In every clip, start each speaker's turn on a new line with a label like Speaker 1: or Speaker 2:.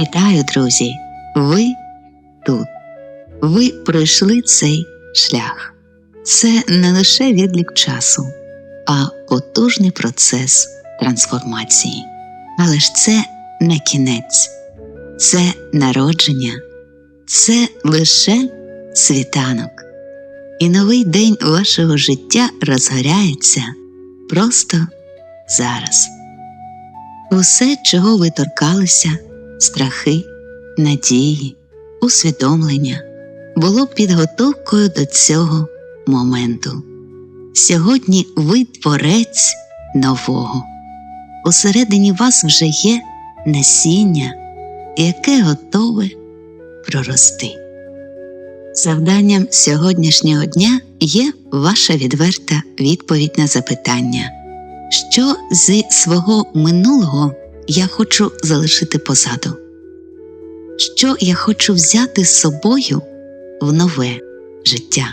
Speaker 1: Вітаю, друзі! Ви тут. Ви пройшли цей шлях. Це не лише відлік часу, а потужний процес трансформації. Але ж це не кінець, це народження, це лише світанок. І новий день вашого життя розгоряється просто зараз. Усе, чого ви торкалися, страхи, надії, усвідомлення, було підготовкою до цього моменту. Сьогодні ви творець нового. Усередині вас вже є насіння, яке готове прорости. Завданням сьогоднішнього дня є ваша відверта відповідь на запитання, що зі свого минулого я хочу залишити позаду, що я хочу взяти з собою в нове життя,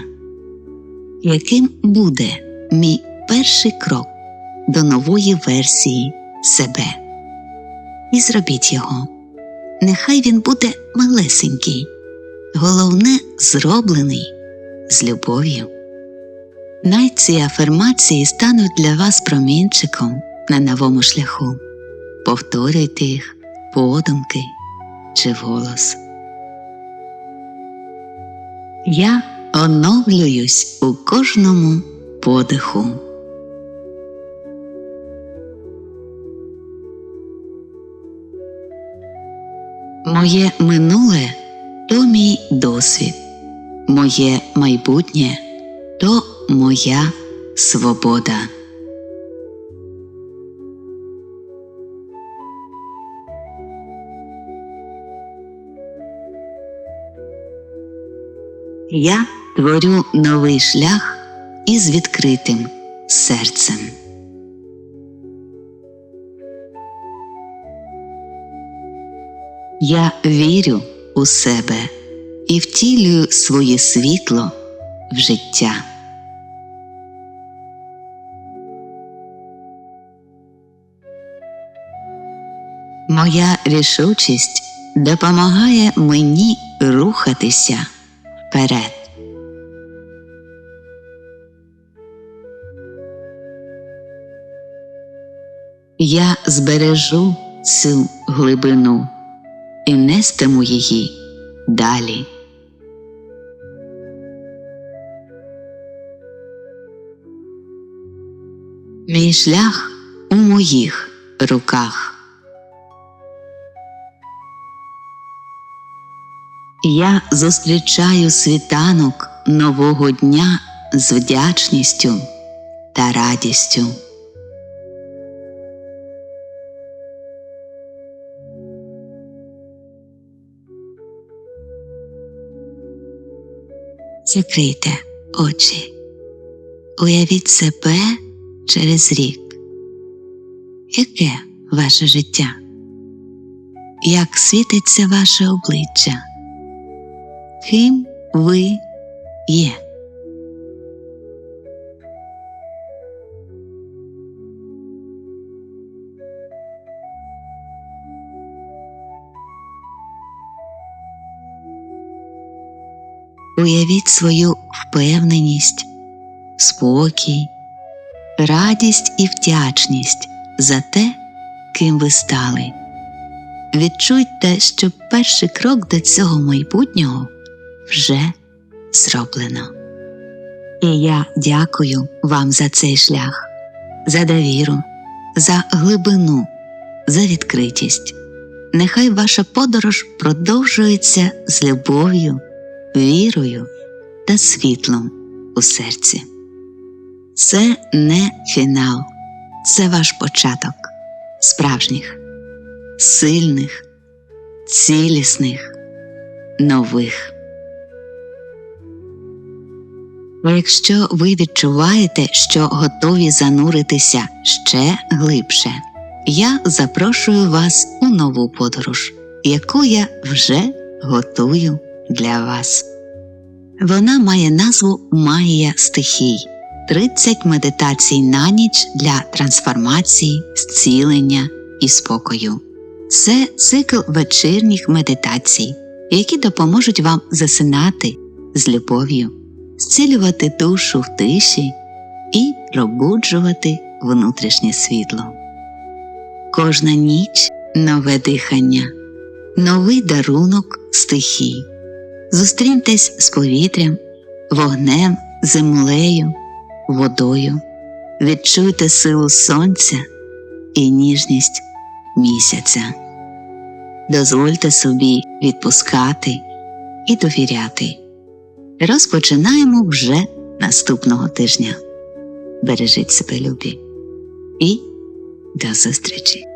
Speaker 1: яким буде мій перший крок до нової версії себе. І зробіть його. Нехай він буде малесенький, головне зроблений з любов'ю. Най ці афirмації стануть для вас промінчиком на новому шляху. Повторюйте їх подумки чи вголос. Я оновлююсь у кожному подиху. Моє минуле то мій досвід, моє майбутнє то моя свобода. Я творю новий шлях із відкритим серцем. Я вірю у себе і втілюю своє світло в життя. Моя рішучість допомагає мені рухатися вперед. Я збережу цю глибину і нестиму її далі. Мій шлях у моїх руках. Я зустрічаю світанок нового дня з вдячністю та радістю. Закрийте очі, уявіть себе через рік. Яке ваше життя? Як світиться ваше обличчя? Ким ви є? Уявіть свою впевненість, спокій, радість і вдячність за те, ким ви стали. Відчуйте, що перший крок до цього майбутнього вже зроблено. І я дякую вам за цей шлях, за довіру, за глибину, за відкритість. Нехай ваша подорож продовжується з любов'ю, вірою та світлом у серці. Це не фінал, це ваш початок справжніх, сильних, цілісних, нових. А Якщо ви відчуваєте, що готові зануритися ще глибше, я запрошую вас у нову подорож, яку я вже готую для вас. Вона має назву Магія стихій 30 медитацій на ніч для трансформації, зцілення і спокою. Це цикл вечірніх медитацій, які допоможуть вам засинати з любов'ю, зцілювати душу в тиші і пробуджувати внутрішнє світло. Кожна ніч нове дихання, новий дарунок стихій. Зустріньтесь з повітрям, вогнем, землею, водою. Відчуйте силу сонця і ніжність місяця. Дозвольте собі відпускати і довіряти. Розпочинаємо вже наступного тижня. Бережіть себе, любі, і до зустрічі!